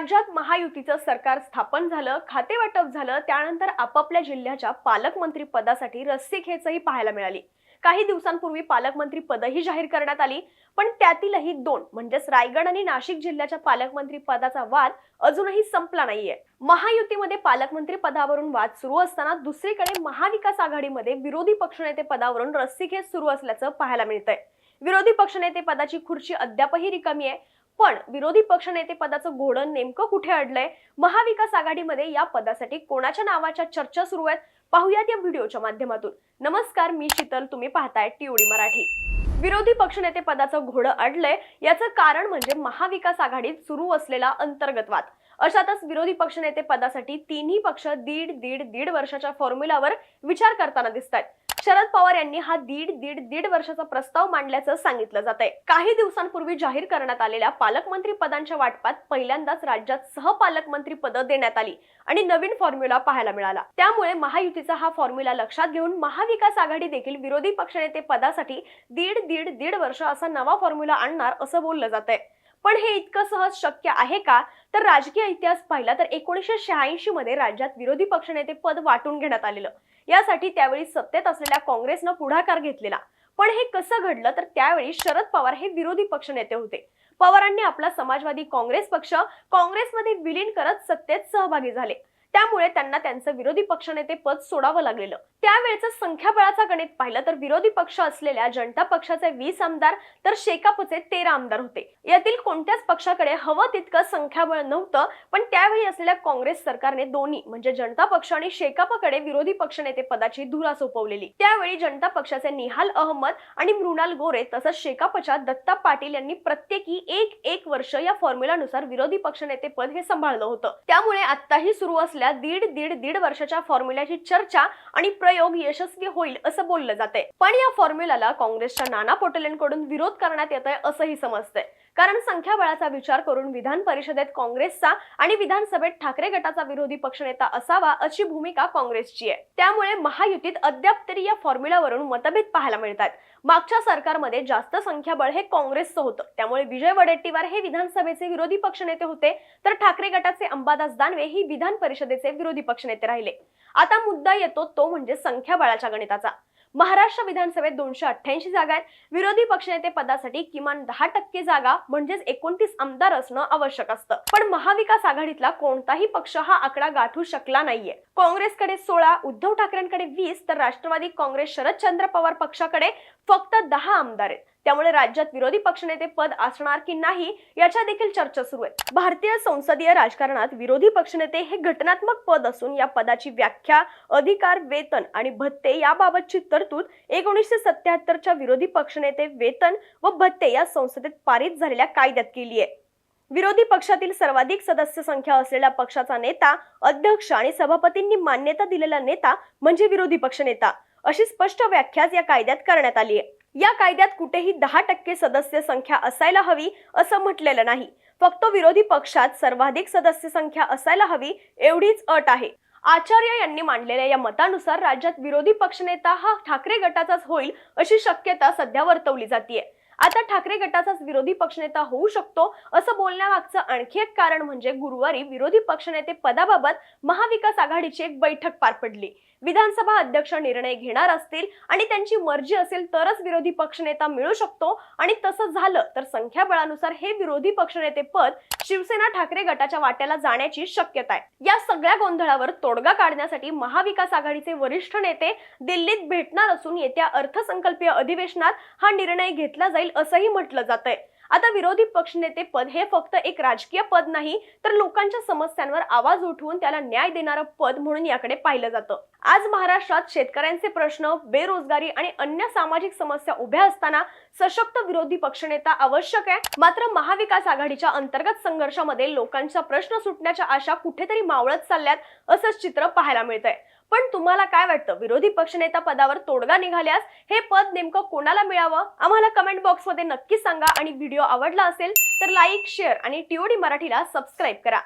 राज्यात महायुतीचं सरकार स्थापन झालं खातेवाटप झालं त्यानंतर आपापल्या जिल्ह्याच्या पालकमंत्री पदासाठी रस्सीखेचही पाहायला मिळाली. काही दिवसांपूर्वी पालकमंत्री पदही जाहीर करण्यात आली पण त्यातीलही दोन म्हणजेच रायगड आणि नाशिक जिल्ह्याच्या पालकमंत्री पदाचा वाद अजूनही संपला नाहीये. महायुतीमध्ये पालकमंत्री पदावरून वाद सुरू असताना दुसरीकडे महाविकास आघाडीमध्ये विरोधी पक्षनेते पदावरून रस्सीखेच सुरू असल्याचं पाहायला मिळतंय. विरोधी पक्षनेते पदाची खुर्ची अद्यापही रिकामी आहे. पण विरोधी पक्षनेते पदाचं घोडं नेमकं कुठे अडलंय? महाविकास आघाडीमध्ये या पदासाठी कोणाच्या नावाच्या चर्चा सुरू आहेत? पाहूयात या व्हिडिओच्या माध्यमातून. नमस्कार मी शीतल. तुम्ही पाहताय टीओडी मराठी. विरोधी पक्षनेते पदाचं घोडं अडलंय याचं कारण म्हणजे महाविकास आघाडीत सुरू असलेला अंतर्गत वाद अशातच विरोधी पक्षनेते पदासाठी तिन्ही पक्ष दीड दीड दीड वर्षाच्या फॉर्म्युलावर विचार करताना दिसत आहेत शरद पवार यांनी हा दीड दीड दीड वर्षाचा प्रस्ताव मांडल्याचं सांगितलं जात आहे काही दिवसांपूर्वी जाहीर करण्यात आलेल्या पालकमंत्री पदांच्या वाटपात पहिल्यांदाच राज्यात सहपालकमंत्री पदं देण्यात आली आणि नवीन फॉर्म्युला पाहायला मिळाला. त्यामुळे महायुतीचा हा फॉर्म्युला लक्षात घेऊन महाविकास आघाडी देखील विरोधी पक्षनेते पदासाठी दीड दीड दीड वर्ष असा नवा फॉर्म्युला आणणार असं बोललं जात आहे पण हे इतकं सहज शक्य आहे का? तर राजकीय इतिहास पाहिला तर एकोणीसशे शहाऐंशी मध्ये राज्यात विरोधी पक्षनेते पद वाटून घेण्यात आलेलं. यासाठी त्यावेळी सत्तेत असलेल्या काँग्रेसनं पुढाकार घेतलेला. पण हे कसं घडलं तर त्यावेळी शरद पवार हे विरोधी पक्षनेते होते. पवारांनी आपला समाजवादी काँग्रेस पक्ष काँग्रेसमध्ये विलीन करत सत्तेत सहभागी झाले. त्यामुळे त्यांना त्यांचं विरोधी पक्षनेते पद सोडावं लागलेलं. त्यावेळेचं संख्याबळाचा गणित पाहिलं तर विरोधी पक्ष असलेल्या जनता पक्षाचे वीस आमदार तर शेकापचे तेरा आमदार होते. यातील कोणत्याच पक्षाकडे हवं तितकं संख्याबळ नव्हतं पण त्यावेळी असलेल्या काँग्रेस सरकारने दोन्ही म्हणजे जनता पक्ष आणि शेकापकडे विरोधी पक्षनेते पदाची धुरा सोपवलेली. त्यावेळी जनता पक्षाचे निहाल अहमद आणि मृणाल गोरे तसंच शेकापच्या दत्ता पाटील यांनी प्रत्येकी एक एक वर्ष या फॉर्म्युलानुसार विरोधी पक्षनेते पद हे सांभाळलं होतं. त्यामुळे आताही सुरू असलेल्या दीड दीड दीड वर्षाच्या फॉर्म्युल्याची चर्चा आणि प्रयोग यशस्वी होईल असं बोललं जाते पण या फॉर्म्युलाला काँग्रेसच्या नाना पटोलेंकडून विरोध करण्यात येत आहे असंही समजतंय. कारण संख्याबळाचा विचार करून विधान परिषदेत काँग्रेसचा आणि विधानसभेत ठाकरे गटाचा विरोधी पक्षनेता असावा अशी भूमिका काँग्रेसची आहे. त्यामुळे महायुतीत अद्याप तरी या फॉर्म्युलावरून मतभेद पाहायला मिळतात मागच्या सरकारमध्ये जास्त संख्याबळ हे काँग्रेसचं होतं. त्यामुळे विजय वडेट्टीवार हे विधानसभेचे विरोधी पक्षनेते होते तर ठाकरे गटाचे अंबादास दानवे ही विधान परिषदेचे विरोधी पक्षनेते राहिले. आता मुद्दा येतो तो म्हणजे संख्याबळाच्या गणिताचा. महाराष्ट्र विधानसभेत दोनशे अठ्ठ्याऐंशी जागा आहेत. विरोधी पक्षनेते पदासाठी किमान दहा टक्के जागा म्हणजेच एकोणतीस आमदार असणं आवश्यक असतं. पण महाविकास आघाडीतला कोणताही पक्ष हा आकडा गाठू शकला नाहीये. काँग्रेसकडे सोळा उद्धव ठाकरेंकडे वीस तर राष्ट्रवादी काँग्रेस शरदचंद्र पवार पक्षाकडे फक्त दहा आमदार आहेत. त्यामुळे राज्यात विरोधी पक्षनेते पद असणार की नाही याच्या देखील चर्चा सुरू आहे. भारतीय संसदीय राजकारणात विरोधी पक्षनेते हे घटनात्मक पद असून या पदाची व्याख्या अधिकार वेतन आणि भत्ते याबाबतची तरतूद एकोणीसशे सत्याहत्तरच्या विरोधी पक्षनेते वेतन व भत्ते या संसदेत पारित झालेल्या कायद्यात केली आहे. विरोधी पक्षातील सर्वाधिक सदस्य संख्या असलेल्या पक्षाचा नेता अध्यक्ष आणि सभापतींनी मान्यता दिलेला नेता म्हणजे विरोधी पक्षनेता अशी स्पष्ट व्याख्याच या कायद्यात करण्यात आली आहे. या कायद्यात कुठेही दहा टक्के सदस्य संख्या असायला हवी असं म्हटलेलं नाही. फक्त विरोधी पक्षात सर्वाधिक सदस्य संख्या असायला हवी एवढीच अट आहे. आचार्य यांनी मांडलेल्या या मतानुसार राज्यात विरोधी पक्षनेता हा ठाकरे गटाचाच होईल अशी शक्यता सध्या वर्तवली जाते आता ठाकरे गटाचाच विरोधी पक्षनेता होऊ शकतो असं बोलण्यामागचं आणखी एक कारण म्हणजे गुरुवारी विरोधी पक्षनेते पदाबाबत महाविकास आघाडीची एक बैठक पार पडली. विधानसभा अध्यक्ष निर्णय घेणार असतील आणि त्यांची मर्जी असेल तरच विरोधी पक्षनेता मिळू शकतो. आणि तसं झालं तर संख्याबळानुसार हे विरोधी पक्षनेते पद शिवसेना ठाकरे गटाच्या वाट्याला जाण्याची शक्यता आहे. या सगळ्या गोंधळावर तोडगा काढण्यासाठी महाविकास आघाडीचे वरिष्ठ नेते दिल्लीत भेटणार असून येत्या अर्थसंकल्पीय अधिवेशनात हा निर्णय घेतला जाईल असंही म्हटलं जात आहे आता विरोधी पक्षनेते पद हे फक्त एक राजकीय पद नाही तर लोकांच्या समस्यांवर आवाज उठवून त्याला न्याय देणारं पद म्हणून याकडे पाहिलं जातं. आज महाराष्ट्रात शेतकऱ्यांचे प्रश्न बेरोजगारी आणि अन्य सामाजिक समस्या उभ्या असताना सशक्त विरोधी पक्षनेता आवश्यक आहे. मात्र महाविकास आघाडीच्या अंतर्गत संघर्षामध्ये लोकांचा प्रश्न सुटण्याच्या आशा कुठेतरी मावळत चालल्यात असंच चित्र पाहायला मिळतंय. पण तुम्हाला काय वाटतं? विरोधी पक्षनेता पदावर तोडगा निघाल्यास हे पद नेमकं कोणाला मिळावं? आम्हाला कमेंट बॉक्समध्ये नक्की सांगा आणि व्हिडिओ आवडला असेल तर लाईक शेअर आणि टीओडी मराठीला सबस्क्राईब करा.